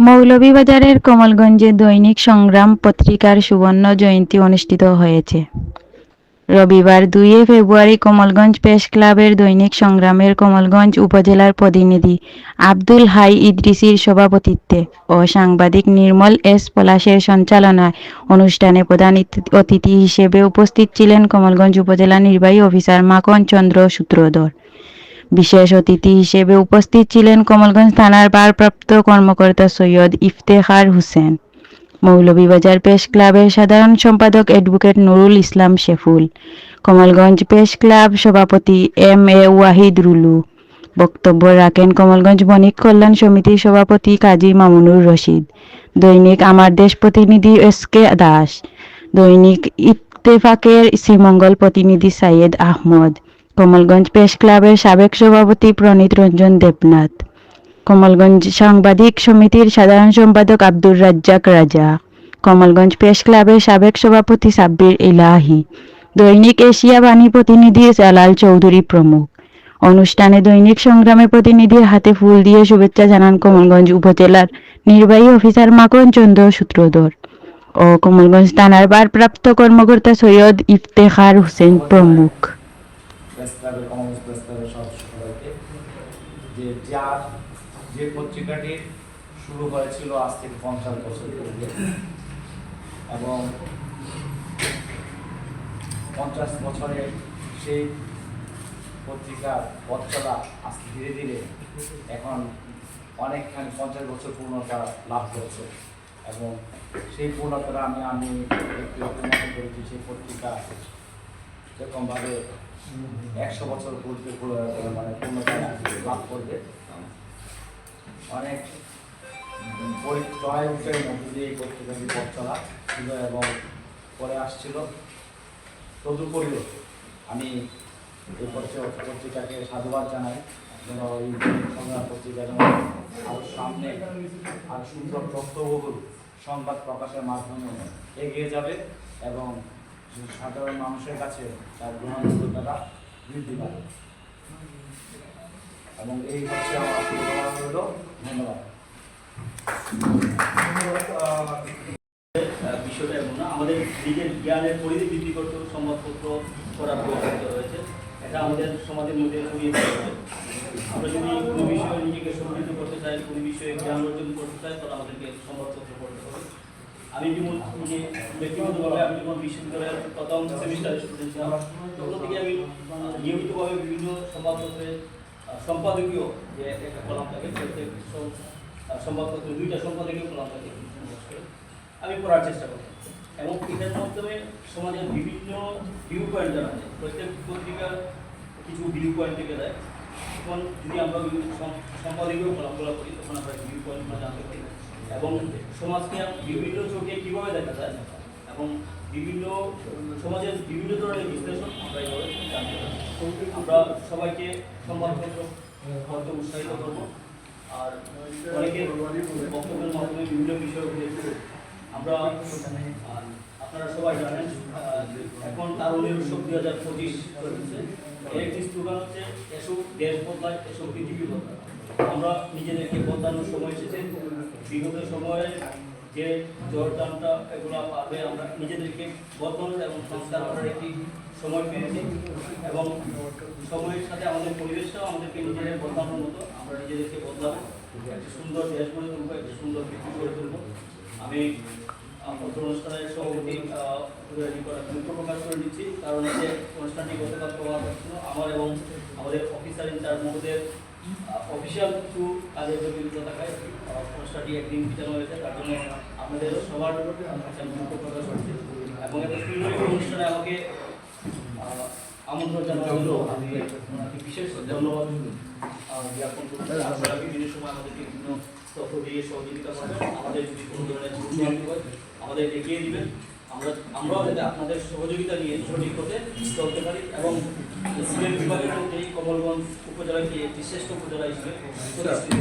মৌলভীবাজারের কমলগঞ্জে দৈনিক সংগ্রাম পত্রিকার সুবর্ণ জয়ন্তী অনুষ্ঠিত হয়েছে। রবিবার দুই ফেব্রুয়ারি কমলগঞ্জ প্রেস ক্লাবের দৈনিক সংগ্রামের কমলগঞ্জ উপজেলার প্রতিনিধি আব্দুল হাই ইদ্রিসির সভাপতিত্বে ও সাংবাদিক নির্মল এস পলাশের সঞ্চালনায় অনুষ্ঠানে প্রধান অতিথি হিসেবে উপস্থিত ছিলেন কমলগঞ্জ উপজেলা নির্বাহী অফিসার মাখন চন্দ্র সূত্রধর। বিশেষ অতিথি হিসেবে উপস্থিত ছিলেন কমলগঞ্জ থানার ভারপ্রাপ্ত কর্মকর্তা সৈয়দ ইফতেখার হোসেন, মৌলভীবাজার প্রেস ক্লাবের সাধারণ সম্পাদক advocate Nurul Islam Sheful, Kamalganj press club সভাপতি এম এ ওয়াহিদ রুলু, বক্তব্য রাখেন কমলগঞ্জ বণিক কল্যাণ সমিতির সভাপতি কাজী মামুনুর রশিদ, দৈনিক আমার দেশ প্রতিনিধি এস কে দাস, দৈনিক ইত্তেফাকের শ্রীমঙ্গল প্রতিনিধি সাইয়েদ আহমদ কমলগঞ্জ প্রেস ক্লাবের সাবেক সভাপতি প্রণীত রঞ্জন দেবনাথ, কমলগঞ্জ সাংবাদিক সমিতির সাধারণ সম্পাদক আব্দুর রাজ্জাক রাজা, কমলগঞ্জ প্রেস ক্লাবের সাবেক সভাপতি সাব্বির ইলাহি, দৈনিক এশিয়া বাণী প্রতিনিধি জালাল চৌধুরী প্রমুখ। অনুষ্ঠানে দৈনিক সংগ্রামের প্রতিনিধির হাতে ফুল দিয়ে শুভেচ্ছা জানান কমলগঞ্জ উপজেলার নির্বাহী অফিসার মাকন চন্দ্র সূত্রধর ও কমলগঞ্জ থানার ভারপ্রাপ্ত কর্মকর্তা সৈয়দ ইফতেখার হোসেন প্রমুখ প্রেস ক্লাবের কমনস প্রেস ক্লাবের সদস্য সবাইকে যে যার যে পত্রিকাটি শুরু হয়েছিল আজ থেকে পঞ্চাশ বছর পূর্বে। এবং পঞ্চাশ বছরে সেই পত্রিকার পথ চলা আস্তে ধীরে ধীরে এখন অনেকখানি পঞ্চাশ বছর পূর্ণতা লাভ করেছে। এবং সেই পূর্ণতাটা আমি আমি ব্যক্তিগত মনে করেছি, সেই পত্রিকা যেরকমভাবে একশো বছর পূর্বে পুরো- মানে পূর্ণতা লাভ করবে। অনেক পরিচয় উঠের মধ্যে দিয়ে পত্রিকাটি পথ চলা ছিল এবং পরে আসছিল। তদুপরিও আমি এই পত্রিকা- পত্রিকাকে সাধুবাদ জানাই। যেন এই সংগ্রাম পত্রিকা যেন আরও সামনে আর সুন্দর তথ্যবহুল সংবাদ প্রকাশের মাধ্যমে এগিয়ে যাবে এবং সাধারণ মানুষের কাছে তার গ্রহণযোগ্যতাটা বৃদ্ধি পাবে। এবং এই হচ্ছে আমার ধন্যবাদ। বিষয়টা এমন না আমাদের নিজের জ্ঞানের পরিধি বৃদ্ধি করতে সংবাদপত্র করার প্রয়োজন রয়েছে। এটা আমাদের সমাজের মধ্যে আমরা যদি কোনো বিষয়ে নিজেকে সমৃদ্ধ করতে চাই, কোনো বিষয়ে জ্ঞান অর্জন করতে চাই, তাহলে আমাদেরকে সংবাদপত্র পড়তে হবে। আমি যেমন নিজে ব্যক্তিগতভাবে আমি যখন বিশ্ববিদ্যালয়ের প্রথম সেমিস্টারে স্টুডেন্ট ছিলাম, তখন থেকে আমি নিয়মিতভাবে বিভিন্ন সংবাদপত্রে সম্পাদকীয় যে একটা কলাম থাকে, প্রত্যেক সংবাদপত্র, দুইটা সম্পাদকীয় কলাম থাকে। আমি পড়ার চেষ্টা করি এবং এটার মাধ্যমে সমাজের বিভিন্ন ভিউ পয়েন্ট জানা যায়। প্রত্যেক পত্রিকার কিছু ভিউ পয়েন্ট থেকে দেয় তখন যদি আমরা বিভিন্ন সম্পাদকীয় কলামগুলো করি তখন আমরা ভিউ পয়েন্টগুলো জানতে পারি। এবং সমাজকে বিভিন্ন চোখে কীভাবে দেখা যায়? এবং বিভিন্ন, সমাজের বিভিন্ন ধরনের বিশ্লেষণ আমরা এইভাবে জানতে পারি। আমরা সবাইকে সংবাদপত্র পড়তে উৎসাহিত করব। আর অনেকের বক্তব্যের মাধ্যমে বিভিন্ন বিষয় উঠে এসেছে। আমরা আপনারা সবাই জানেন এখন তারুণের উৎসব দুই হাজার পঁচিশ চলছে। একটি স্লোগান হচ্ছে এসব দেশ বদলায় এসব পৃথিবী বদলায়। আমরা নিজেদেরকে বদলানোর সময় এসেছে। বিগত সময়ে যে জোরদানটা এগুলো পাবে, আমরা নিজেদেরকে বদলানোর এবং সংস্কার করার একটি সময় পেয়েছি। এবং সময়ের সাথে আমাদের পরিবেশটাও আমাদেরকে নিজেদের বদলানোর মতো, আমরা নিজেদেরকে বদলাবো। একটি সুন্দর দেশ গড়ে তুলবো, একটি সুন্দর পৃথিবী গড়ে তুলবো। আমি অনুষ্ঠানের সভাপতি দুঃখ প্রকাশ করে দিচ্ছি। কারণ হচ্ছে অনুষ্ঠানটি গতকাল প্রভাব আমার এবং আমাদের অফিসার ইনচার্জ মহোদয়ের অফিসিয়াল কিছু কাজের জটিলতা থাকায় অনুষ্ঠানটি একদিন পিছানো হয়েছে তার জন্য আপনাদের সবার কাছে দুঃখ প্রকাশ করছি। এবং এত সুন্দর অনুষ্ঠানে আমাকে আমন্ত্রণ জানানোর জন্য আমি ওনাকে বিশেষ ধন্যবাদ জ্ঞাপন আপনারা বিভিন্ন সময় আমাদেরকে বিভিন্ন তথ্য দিয়ে সহযোগিতা করবেন। আমাদের কোনো ধরনের আমাদের এগিয়ে দিবেন। আমরা আমরাও যাতে আপনাদের সহযোগিতা নিয়ে সঠিক পথে চলতে পারি এবং সিলেট বিভাগের মধ্যে এই কমলগঞ্জ উপজেলাকে একটি শ্রেষ্ঠ উপজেলা হিসেবে প্রতিষ্ঠিত